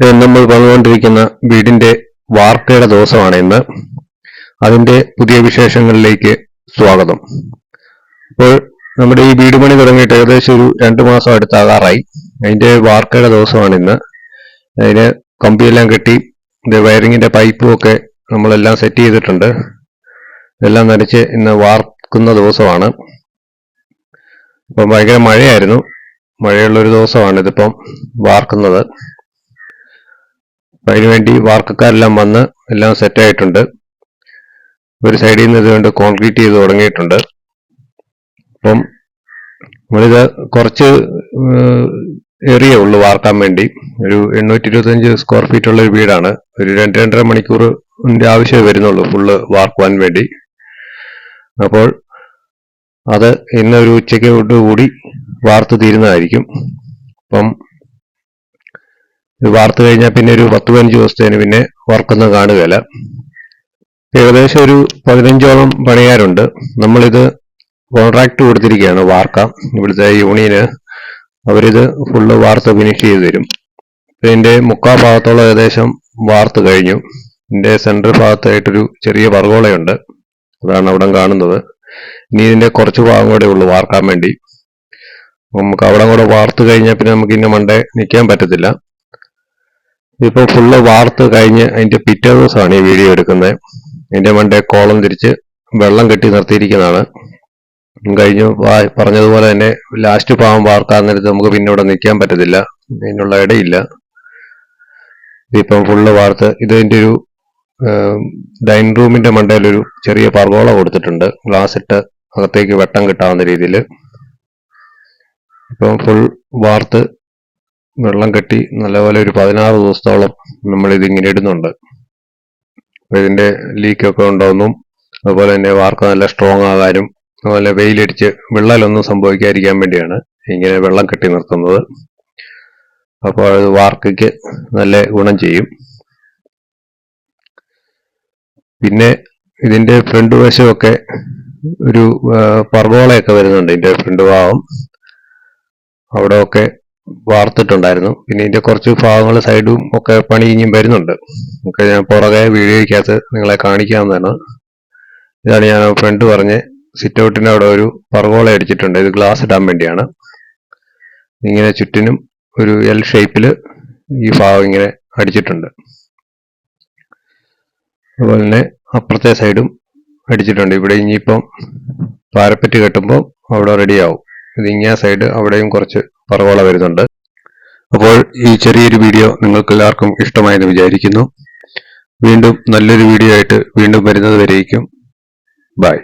നമ്മൾ വന്നുകൊണ്ടിരിക്കുന്ന വീടിന്റെ വാർക്കയുടെ ദിവസമാണ് ഇന്ന്. അതിന്റെ പുതിയ വിശേഷങ്ങളിലേക്ക് സ്വാഗതം. അപ്പോൾ നമ്മുടെ ഈ വീട് പണി തുടങ്ങിയിട്ട് ഏകദേശം ഒരു രണ്ടു മാസം അടുത്താകാറായി. അതിന്റെ വാർക്കയുടെ ദിവസമാണ് ഇന്ന്. അതിന് കമ്പിയെല്ലാം കെട്ടി വയറിങ്ങിന്റെ പൈപ്പും ഒക്കെ നമ്മളെല്ലാം സെറ്റ് ചെയ്തിട്ടുണ്ട്. ഇതെല്ലാം നനച്ച് ഇന്ന് വാർക്കുന്ന ദിവസമാണ്. ഇപ്പം ഭയങ്കര മഴയായിരുന്നു. മഴയുള്ളൊരു ദിവസമാണ് ഇതിപ്പം വാർക്കുന്നത്. അതിനുവേണ്ടി വാർക്കക്കാരെല്ലാം വന്ന് എല്ലാം സെറ്റ് ആയിട്ടുണ്ട്. ഒരു സൈഡിൽ നിന്ന് ഇതുകൊണ്ട് കോൺക്രീറ്റ് ചെയ്ത് തുടങ്ങിയിട്ടുണ്ട്. അപ്പം നമ്മളിത് കുറച്ച് ഏറിയേ ഉള്ളൂ വാർക്കാൻ വേണ്ടി. ഒരു എണ്ണൂറ്റി ഇരുപത്തഞ്ച് സ്ക്വയർ ഫീറ്റ് ഉള്ള ഒരു വീടാണ്. ഒരു രണ്ട് രണ്ടര മണിക്കൂറിന്റെ ആവശ്യമേ വരുന്നുള്ളൂ ഫുള്ള് വാർക്കുവാൻ വേണ്ടി. അപ്പോൾ അത് ഇന്നൊരു ഉച്ചയ്ക്ക് കൂടി വാർത്ത് തീരുന്നതായിരിക്കും. അപ്പം ഇത് വാർത്ത് കഴിഞ്ഞാൽ പിന്നെ ഒരു പത്ത് പതിനഞ്ച് ദിവസത്തേന് പിന്നെ വർക്കൊന്നും കാണുകയില്ല ഏകദേശം ഒരു പതിനഞ്ചോളം പണിയാരുണ്ട് നമ്മളിത് കോൺട്രാക്ട് കൊടുത്തിരിക്കുകയാണ് വാർക്ക. ഇവിടുത്തെ യൂണിയന് അവരിത് ഫുള്ള് വാർത്ത് ഫിനിഷ് ചെയ്ത് തരും. ഇതിന്റെ മുക്കാ ഭാഗത്തോളം ഏകദേശം വാർത്ത് കഴിഞ്ഞു. ഇതിന്റെ സെൻട്രൽ ഭാഗത്തായിട്ടൊരു ചെറിയ പർഗോളയുണ്ട് അതാണ് അവിടെ കാണുന്നത്. ഇനി ഇതിന്റെ കുറച്ച് ഭാഗം കൂടെ ഉള്ളു വാർക്കാൻ വേണ്ടി. നമുക്ക് അവിടെ കൂടെ വാർത്ത് കഴിഞ്ഞാൽ പിന്നെ നമുക്ക് ഇന്ന മണ്ടേ നിൽക്കാൻ പറ്റത്തില്ല. ഇപ്പൊ ഫുള്ള് വാർത്ത് കഴിഞ്ഞ് അതിന്റെ പിറ്റേ ദിവസമാണ് ഈ വീഡിയോ എടുക്കുന്നത്. അതിന്റെ മണ്ടേ കോളം തിരിച്ച് വെള്ളം കെട്ടി നിർത്തിയിരിക്കുന്നതാണ്. കഴിഞ്ഞു പറഞ്ഞതുപോലെ തന്നെ ലാസ്റ്റ് പാവം വാർക്കാൻ നേരത്ത് നമുക്ക് പിന്നെ ഇവിടെ നിൽക്കാൻ പറ്റത്തില്ല. അതിനുള്ള ഇടയില്ല. ഇതിപ്പം ഫുള്ള് വാർത്ത് ഇതിന്റെ ഒരു ഡൈനിങ് റൂമിന്റെ മണ്ടയിലൊരു ചെറിയ പർഗോള കൊടുത്തിട്ടുണ്ട്. ഗ്ലാസ് ഇട്ട് അകത്തേക്ക് വെട്ടം കിട്ടാവുന്ന രീതിയിൽ ഇപ്പം ഫുൾ വാർത്ത് വെള്ളം കെട്ടി നല്ലപോലെ ഒരു പതിനാറ് ദിവസത്തോളം നമ്മൾ ഇതിങ്ങനെ ഇടുന്നുണ്ട്. ഇതിന്റെ ലീക്കൊക്കെ ഉണ്ടാവുന്നു. അതുപോലെ തന്നെ വാർക്ക നല്ല സ്ട്രോങ് ആകാനും അതുപോലെ വെയിലടിച്ച് വിള്ളലൊന്നും സംഭവിക്കാതിരിക്കാൻ വേണ്ടിയാണ് ഇങ്ങനെ വെള്ളം കെട്ടി നിർത്തുന്നത്. അപ്പോൾ അത് വാർക്കയ്ക്ക് നല്ല ഗുണം ചെയ്യും. പിന്നെ ഇതിന്റെ ഫ്രണ്ട് വശമൊക്കെ ഒരു പർവോളയൊക്കെ വരുന്നുണ്ട്. ഇതിന്റെ ഫ്രണ്ട് ഭാഗം. അവിടെ ഒക്കെ വാർത്തിട്ടുണ്ടായിരുന്നു. പിന്നെ ഇതിന്റെ കുറച്ച് ഭാഗങ്ങൾ സൈഡും ഒക്കെ പണി ഇനിയും വരുന്നുണ്ട്. ഒക്കെ ഞാൻ പുറകെ വീഡിയോയ്ക്കകത്ത് നിങ്ങളെ കാണിക്കാവുന്നതാണ്. ഇതാണ് ഞാൻ ഫ്രണ്ട് പറഞ്ഞ് സിറ്റ് ഔട്ടിന്റെ അവിടെ ഒരു പർഗോള അടിച്ചിട്ടുണ്ട്. ഇത് ഗ്ലാസ് ഇടാൻ വേണ്ടിയാണ്. ഇങ്ങനെ ചുറ്റിനും ഒരു എൽ ഷേപ്പിൽ ഈ ഭാഗം ഇങ്ങനെ അടിച്ചിട്ടുണ്ട്. അതുപോലെ തന്നെ അപ്പുറത്തെ സൈഡും അടിച്ചിട്ടുണ്ട്. ഇവിടെ ഇനിയിപ്പം പാരപ്പറ്റ് കെട്ടുമ്പോൾ അവിടെ റെഡിയാവും ഇത് ഇങ്ങേ സൈഡ് അവിടെയും കുറച്ച് പറവോള വരുന്നുണ്ട്. അപ്പോൾ ഈ ചെറിയൊരു വീഡിയോ നിങ്ങൾക്ക് എല്ലാവർക്കും ഇഷ്ടമായെന്ന് വിചാരിക്കുന്നു. വീണ്ടും നല്ലൊരു വീഡിയോ ആയിട്ട് വീണ്ടും വരുന്നത് വരെയും ബൈ